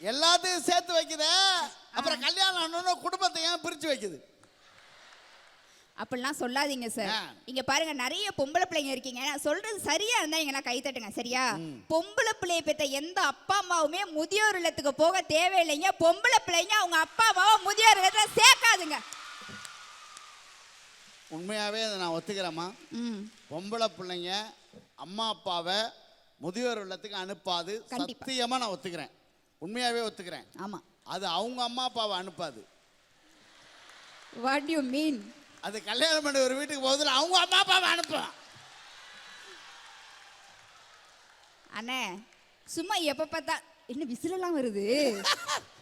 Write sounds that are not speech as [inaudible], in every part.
எல்லாத்தையும் சேர்த்து வைக்குதே. அப்புறம் கல்யாணம் ஆனோன்னு குடும்பத்தை ஏன் பிரிச்சு வைக்குது? அப்படிலாம் சொல்லாதீங்க சார். இங்க பாருங்க நிறைய பொம்பளை பிள்ளைங்க இருக்கீங்க. நான் சொல்றது சரியா இருந்தா எங்கெல்லாம் கை தட்டுங்க சரியா? பொம்பளை பிள்ளைய பெத்த எந்த அப்பா அம்மாவுமே முதியோர் இல்லத்துக்கு போக தேவையில்லைங்க. பொம்பளை பிள்ளைங்க அவங்க அப்பா அம்மாவை முதியோர் இல்லத்துல சேர்க்காதுங்க. உண்மையாவே அதை நான் ஒத்துக்கிறேம்மா. பொம்பளை பிள்ளைங்க அம்மா அப்பாவை முதியோர் இல்லத்துக்கு அனுப்பாது. சத்தியமா நான் ஒத்துக்கிறேன். உண்மையாவே ஒத்துக்கிறேன். ஆமா. அது அவங்க அம்மா அப்பாவை அனுப்பாது. வாட் யூ மீன் அது கல்யாணம் பண்ணி ஒரு வீட்டுக்கு போகுதுல அவங்க அம்மா அப்பாவை அனுப்பும் அண்ணே சும்மா எப்ப பார்த்தா என்ன விசிலெல்லாம் வருது? [laughs]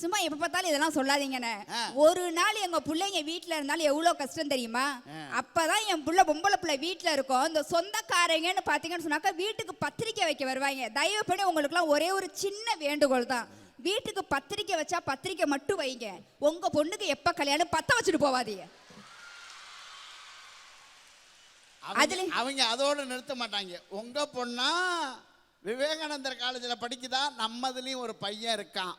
சும்மா எப்ப பார்த்தாலும் இதெல்லாம் சொல்லாதீங்கண்ணே. ஆ. ஒரு நாள் எங்க பிள்ளைங்க வீட்ல இருந்தாலும் எவ்வளவு கஷ்டம் தெரியுமா. அப்பதான் என் புள்ள பொம்பளை பிள்ளை வீட்ல இருக்கும். இந்த சொந்தக்காரங்கன்னு பாத்தீங்கன்னு சொன்னாக்கா வீட்டுக்கு பத்திரிக்கை வைக்க வருவாங்க. தயவு பண்ணி உங்களுக்குலாம் ஒரே ஒரு சின்ன வேண்டுகோள் தான். வீட்டுக்கு பத்திரிக்கை வச்சா பத்திரிக்கை மட்டும் வைங்க. உங்க பொண்ணுக்கு எப்ப கல்யாணம்? பத்த வச்சுட்டு போவாதீங்க. அதுல- அவங்க அதோட நிறுத்த மாட்டாங்க. உங்க பொண்ணா விவேகானந்தர் காலேஜில் படிக்குதா? நம்மதுலயும் ஒரு பையன் இருக்கான்.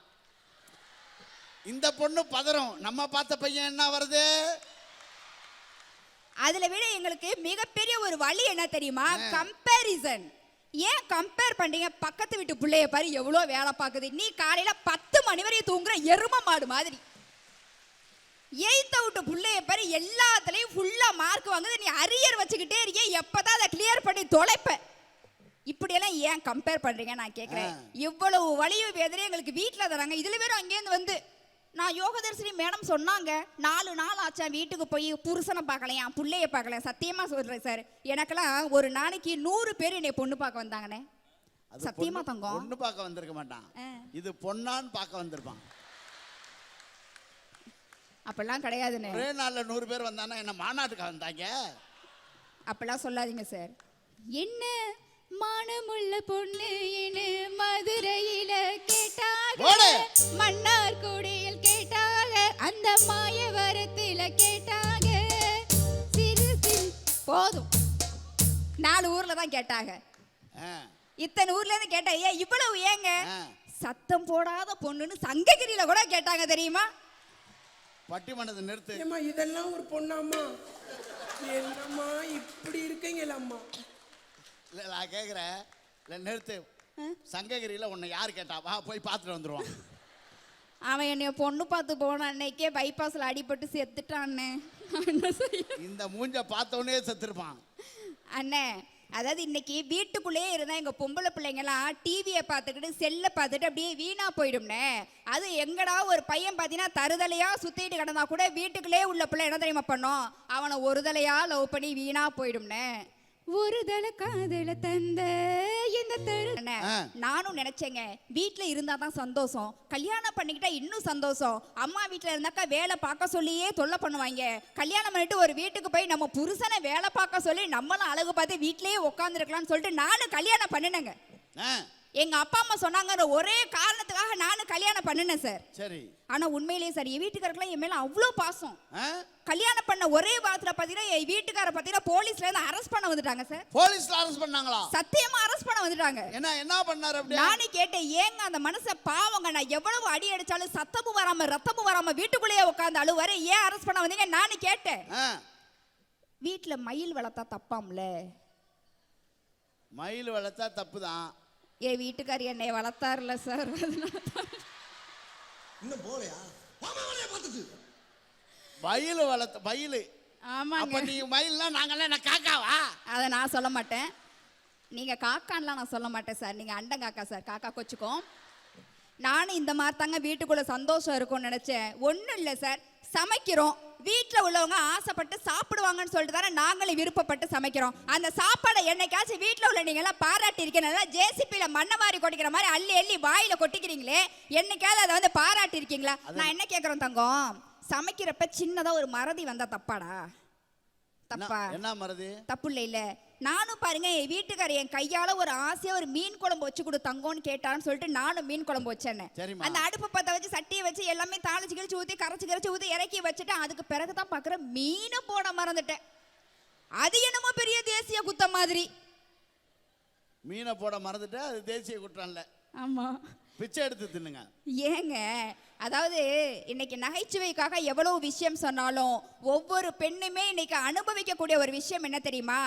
இந்த பொண்ணு பதறும். நம்ம பார்த்த பையன் என்ன வருது? அதுல விட எங்களுக்கு மிகப்பெரிய ஒரு வழி என்ன தெரியுமா? கம்பேரிசன் ஏன் கம்பேர் பண்றீங்க? பக்கத்து வீட்டு பிள்ளைய பாரு எவ்வளோ வேலை பார்க்குது. நீ காலையில பத்து மணி வரையும் தூங்குற எரும மாடு மாதிரி. எய்த்த விட்டு பிள்ளைய பாரு எல்லாத்துலயும் ஃபுல்லா மார்க் வாங்குது. நீ அரியர் வச்சுக்கிட்டே இருக்கிய எப்பதான் அதை கிளியர் பண்ணி தொலைப்ப. இப்படியெல்லாம் ஏன் கம்பேர் பண்றீங்க நான் கேட்குறேன் இவ்வளவு வலியும் வேதனையும் எங்களுக்கு வீட்டில் தராங்க. இதுல வேற அங்கேருந்து வந்து நான் யோகதர்சினி மேடம் சொன்னாங்க. நாலு நாள் ஆச்சா வீட்டுக்கு போய் புருஷனை பார்க்கலையா புள்ளைய பார்க்கல. சத்தியமா சொல்றேன் சார். எனக்கெல்லாம் ஒரு நாளைக்கு நூறு பேர் என்னை பொண்ணு பார்க்க வந்தாங்கண்ணே. சத்தியமா தங்கம். பொண்ணு பார்க்க வந்திருக்க மாட்டான். இது பொண்ணான்னு பார்க்க வந்திருப்பான். அப்படிலாம் கிடையாதுண்ணே. ஒரே நாள்ல நூறு பேர் வந்தானா என்ன மாநாட்டுக்கு வந்தாங்க? அப்படிலாம் சொல்லாதீங்க சார். என்ன மானமுள்ள பொண்ணு மதுரையில கேட்டாக ஓடு. மன்னார்குடியில் கேட்டாக அந்த மாயவரத்தில கேட்டாக சிறு போதும். நாலு ஊர்ல தான் கேட்டாங்க. ஆ, இத்தனை ஊர்ல இருந்து கேட்டாங்க ஏன் இவ்வளவு ஏங்க. சத்தம் போடாத பொண்ணுன்னு சங்ககிரியில கூட கேட்டாங்க தெரியுமா? பட்டிமன்றத்தை நிறுத்து. ஏம்மா இதெல்லாம் ஒரு பொண்ணாம்மா? என்னம்மா இப்படி இருக்கீங்களம்மா இல்ல நான் கேட்குறேன் இல்லை நிறுத்து. சங்ககிரியில உன்னை யார் கேட்டா வா போய் பார்த்துட்டு வந்துருவான் அவன் என்னைய பொண்ணு பார்த்து போன அன்னைக்கே பைபாஸ்ல அடிபட்டு செத்துட்டான்னு. இந்த மூஞ்ச பார்த்தவொடனே செத்துருப்பான். அண்ணே அதாவது இன்னைக்கு வீட்டுக்குள்ளேயே இருந்தா எங்க பொம்பளை பிள்ளைங்கலாம் டிவியை பார்த்துக்கிட்டு செல்லை பார்த்துட்டு அப்படியே வீணா போயிடும்னே. அது எங்கடா ஒரு பையன் பார்த்தீங்கன்னா தருதலையா சுத்திட்டு கிடந்தா கூட வீட்டுக்குள்ளே உள்ள பிள்ளை என்ன தெரியுமா பண்ணும்? அவனை ஒரு தலையா லவ் பண்ணி வீணா போயிடும்னே. ஒரு தலை காதல தந்த இந்த தரு. நானும் நினைச்சேங்க. வீட்ல இருந்தா தான் சந்தோஷம். கல்யாணம் பண்ணிக்கிட்டா இன்னும் சந்தோஷம். அம்மா வீட்ல இருந்தாக்கா வேலை பார்க்க சொல்லியே தொல்லை பண்ணுவாங்க. கல்யாணம் பண்ணிட்டு ஒரு வீட்டுக்கு போய் நம்ம புருஷனை வேலை பார்க்க சொல்லி நம்மளும் அழகு பார்த்து வீட்லயே உட்காந்துருக்கலாம்னு சொல்லிட்டு நானும் கல்யாணம் பண்ணினேங்க. எங்க அப்பா அம்மா சொன்னாங்கன்ற ஒரே கல்யாணம் பண்ணினேன் சார். சரி. ஆனா உண்மையிலேயே சார் என் வீட்டுக்காரருக்குலாம் என் மேல அவ்வளோ பாசம். கல்யாணம் பண்ண ஒரே வாரத்துல பாத்தீங்கன்னா என் வீட்டுக்கார பாத்தீங்கன்னா போலீஸ்ல இருந்து அரெஸ்ட் பண்ண வந்துட்டாங்க சார். போலீஸ்ல அரெஸ்ட் பண்ணாங்களா? சத்தியமா அரெஸ்ட் பண்ண வந்துட்டாங்க. என்ன என்ன பண்ணாரு அப்படியே? நானே கேட்டேன் ஏங்க அந்த மனச பாவங்க நான் எவ்வளவு அடி அடிச்சாலும் சத்தமும் வராம ரத்தமும் வராம வீட்டுக்குள்ளேயே உட்காந்து அழுவாரு ஏன் அரெஸ்ட் பண்ண வந்தீங்க? நானே கேட்டேன். வீட்டுல மயில் வளர்த்தா தப்பாம்ல? மயில் வளர்த்தா தப்பு தான் என் வீட்டுக்காரி என்னை வளர்த்தாருல சார் இன்னும் போலையா மாமா வேலையை பார்த்துட்டு. மயில் வளர்த்த மயில் அப்ப ஆமாங்க நீங்க மயில்னா நாங்கெல்லாம் என்ன காக்காவா? அதை நான் சொல்ல மாட்டேன். நீங்க காக்கான்லாம் நான் சொல்ல மாட்டேன் சார். நீங்க அண்டங்காக்கா சார். காக்கா கொச்சுக்கும். நானும் இந்த மாதிரி தாங்க வீட்டுக்குள்ள சந்தோஷம் இருக்கும்னு நினைச்சேன். ஒன்றும் இல்லை சார். சமைக்கிறோம். வீட்டில் உள்ளவங்க ஆசைப்பட்டு சாப்பிடுவாங்கன்னு சொல்லிட்டு தானே நாங்களே விருப்பப்பட்டு சமைக்கிறோம். அந்த சாப்பாடை என்னைக்காச்சும் வீட்டில் உள்ள நீங்களாம் பாராட்டி இருக்கீங்களா ஜேசிபியில் மண்ணை மாறி கொட்டிக்கிற மாதிரி அள்ளி அள்ளி வாயில கொட்டிக்கிறீங்களே. என்னைக்காவது அதை வந்து பாராட்டி இருக்கீங்களா நான் என்ன கேட்குறேன் தங்கம்? சமைக்கிறப்ப சின்னதா ஒரு மறதி வந்தா தப்பாடா? தப்பா? என்ன மருது தப்பு இல்லை இல்ல. நானும் பாருங்க என் வீட்டுக்காரர் என் கையால ஒரு ஆசையா ஒரு மீன் குழம்பு வச்சு கொடு தங்கம்னு கேட்டான்னு சொல்லிட்டு நானும் மீன் குழம்பு வச்சேன். அந்த அடுப்பு பத்த வச்சு சட்டியை வச்சு எல்லாமே தாளிச்சு கிழிச்சு ஊத்தி கரைச்சு கரைச்சு ஊத்தி இறக்கி வச்சுட்டேன் அதுக்கு பிறகு தான் பாக்குறேன் மீனை போட மறந்துட்டேன். அது என்னமோ பெரிய தேசிய குத்தம் மாதிரி. மீனை போட மறந்துட்டு அது தேசிய குற்றம் இல்ல. ஆமா. பிச்சை எடுத்து தின்னுங்க. ஏங்க அதாவது இன்னைக்கு நகைச்சுவைக்காக எவ்வளவு விஷயம் சொன்னாலும் ஒவ்வொரு பெண்ணுமே இன்னைக்கு அனுபவிக்கக்கூடிய ஒரு விஷயம் என்ன தெரியுமா?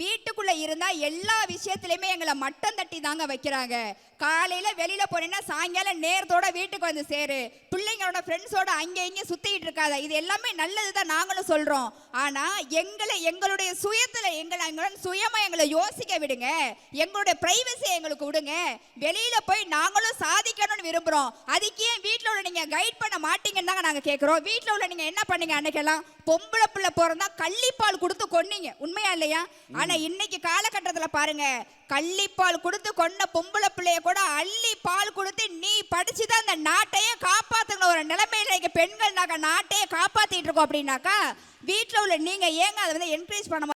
வீட்டுக்குள்ள இருந்தா எல்லா விஷயத்திலயுமே எங்களை மட்டம் தட்டி தாங்க வைக்கிறாங்க. காலையில வெளியில போனீங்கன்னா சாயங்காலம் நேரத்தோட வீட்டுக்கு வந்து சேரு. பிள்ளைங்களோட ஃப்ரெண்ட்ஸோட அங்கே இங்கே சுத்திட்டு இருக்காத. இது எல்லாமே நல்லது தான் நாங்களும் சொல்றோம். ஆனா எங்களை எங்களுடைய சுயத்துல எங்களை எங்களுடன் சுயமா எங்களை யோசிக்க விடுங்க. எங்களுடைய பிரைவசியை எங்களுக்கு விடுங்க. வெளியில போய் நாங்களும் சாதிக்கணும்னு விரும்புறோம். அதுக்கு ஏன் வீட்ல உள்ள நீங்க கைட் பண்ண மாட்டீங்கன்னு தாங்க நாங்க கேக்குறோம். வீட்ல உள்ள நீங்க என்ன பண்ணீங்க அன்னைக்கெல்லாம்? பொம்பளை பிள்ளை பிறந்தா கள்ளிப்பால் கொடுத்து கொன்னீங்க. உண்மையா இல்லையா? ஆனா இன்னைக்கு காலகட்டத்துல பாருங்க கள்ளிப்பால் கொடுத்து கொன்ன பொம்பளை பிள்ளைய கூட அள்ளி பால் கொடுத்து நீ படிச்சுதான் அந்த நாட்டையே காப்பாத்துங்க ஒரு நிலைமையில இன்னைக்கு பெண்கள் நாங்க நாட்டையே காப்பாத்திட்டு இருக்கோம் அப்படின்னாக்கா வீட்ல உள்ள நீங்க ஏங்க அதை வந்து என்கரேஜ் பண்ண